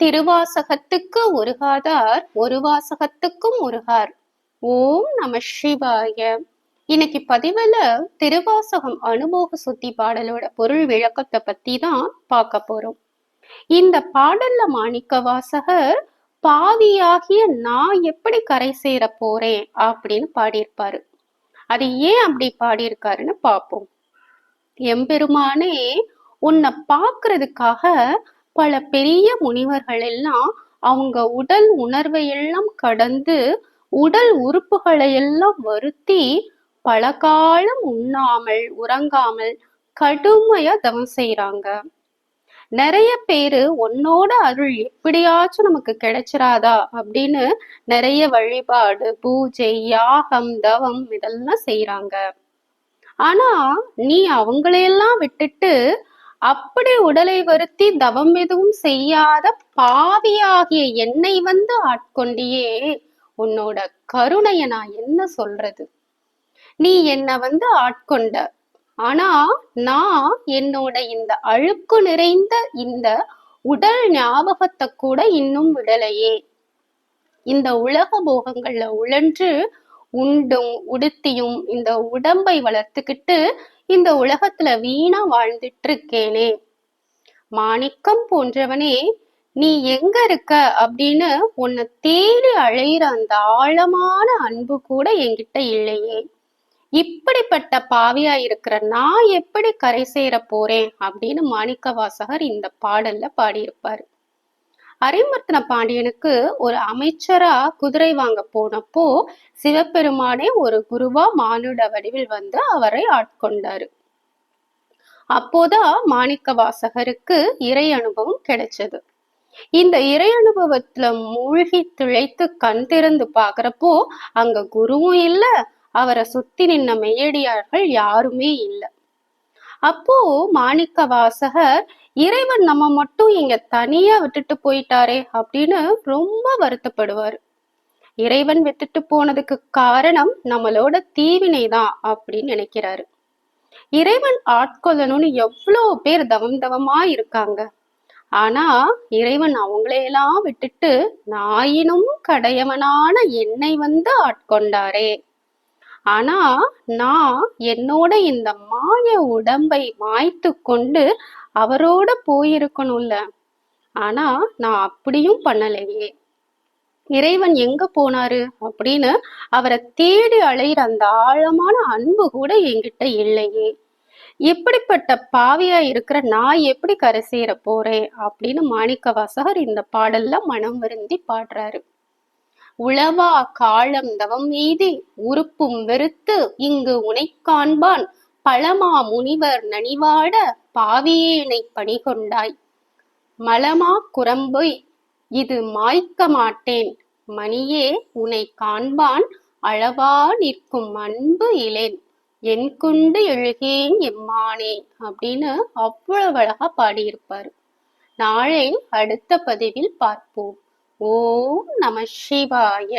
திருவாசகத்துக்கு உருகாதார் ஒரு வாசகத்துக்கும் உருகார். ஓம் நம சிவாய. இன்னைக்கு பதிவுல திருவாசகம் அனுபவ சுத்தி பாடலோட பொருள் விளக்கத்தை பத்தி தான் பார்க்க போறோம். இந்த பாடல்ல மாணிக்க வாசகர் பாவியாகிய நான் எப்படி கரை சேர போறேன் அப்படின்னு பாடியிருப்பாரு. அது ஏன் அப்படி பாடியிருக்காருன்னு பார்ப்போம். எம்பெருமானே உன்னை பார்க்கறதுக்காக பல பெரிய முனிவர்கள் எல்லாம் அவங்க உடல் உணர்வை எல்லாம் கடந்து உடல் உறுப்புகளை எல்லாம் வருத்தி பல காலம் உண்ணாமல் உறங்காமல் கடுமையா தவம் செய்யறாங்க நிறைய பேரு உன்னோட அருள் எப்படியாச்சும் நமக்கு கிடைச்சிராதா அப்படின்னு நிறைய வழிபாடு பூஜை யாகம் தவம் இதெல்லாம் செய்யறாங்க ஆனா நீ அவங்களையெல்லாம் விட்டுட்டு அப்படி உடலை வருத்தி தவம் எதுவும் செய்யாத பாவியாகிய என்னை வந்து ஆட்கொண்டியே உன்னோட கருணைய நான் என்ன சொல்றது? நீ என்ன வந்து ஆட்கொண்ட. ஆனா நான் என்னோட இந்த அழுக்கு நிறைந்த இந்த உடல் ஞாபகத்தை கூட இன்னும் விடலையே. இந்த உலக போகங்கள்ல உழன்று உண்டும் உடுத்தியும் இந்த உடம்பை வளர்த்துக்கிட்டு இந்த உலகத்துல வீணா வாழ்ந்துட்டு இருக்கேனே மாணிக்கம் போன்றவனே நீ எங்க இருக்க அப்படின்னு உன்னை தேடி அழையிற அந்த ஆழமான அன்பு கூட என்கிட்ட இல்லையே. இப்படிப்பட்ட பாவியா இருக்கிற நான் எப்படி கரை சேர போறேன் அப்படின்னு மாணிக்க வாசகர் இந்த பாடல்ல பாடியிருப்பாரு. அரிமர்த்தன பாண்டியனுக்கு ஒரு அமைச்சரா குதிரை வாங்க போனப்போ சிவபெருமானே ஒரு குருவா மானுட வடிவில் வந்து அவரை ஆட்கொண்டாரு. அப்போதான் மாணிக்க வாசகருக்கு இறை அனுபவம் கிடைச்சது. இந்த இறை அனுபவத்துல மூழ்கி திளைத்து கண் திறந்து பாக்குறப்போ அங்க குருவும் இல்ல அவரை சுத்தி நின்ன மெய்யடியார்கள் யாருமே இல்லை. அப்போ மாணிக்க வாசகர் இறைவன் நம்ம மட்டும் இங்க தனியா விட்டுட்டு போயிட்டாரே அப்படின்னு ரொம்ப வருத்தப்படுவார். இறைவன் விட்டுட்டு போனதுக்கு காரணம் நம்மளோட தீவினை தான் அப்படின்னு நினைக்கிறாரு. இறைவன் ஆட்கொள்ளணும்னு எவ்வளோ பேர் தவம் தவமா இருக்காங்க. ஆனா இறைவன் அவங்களையெல்லாம் விட்டுட்டு நாயினும் கடையவனான என்னை வந்து ஆட்கொண்டாரே. ஆனா நான் என்னோட இந்த மாய உடம்பை மாய்த்து கொண்டு அவரோட போயிருக்கணும்ல. ஆனா நான் அப்படியும் பண்ணலையே. இறைவன் எங்க போனாரு? அப்படின்னு அவரை தேடி அலையிற அந்த ஆழமான அன்பு கூட என்கிட்ட இல்லையே. எப்படிப்பட்ட பாவியா இருக்கிற நான் எப்படி கரை சேர போறேன்? அப்படின்னு மாணிக்க வாசகர் இந்த பாடல்ல மனம் வருந்தி பாடுறாரு. உளவா காலம் தவம் மீதி உறுப்பும் வெறுத்து இங்கு உனை காண்பான். பழமா முனிவர் நனிவாட பாவியேனை பணிகொண்டாய். மலமா குரம்பொய் இது மாய்க்க மாட்டேன். மணியே உனை காண்பான் அளவா நிற்கும் அன்பு இளேன். என் கொண்டு எழுகேன் எம்மானே அப்படின்னு அவ்வளவு அழகா பாடியிருப்பாரு. நாளை அடுத்த பதிவில் பார்ப்போம். ஓம் நம சிவாய.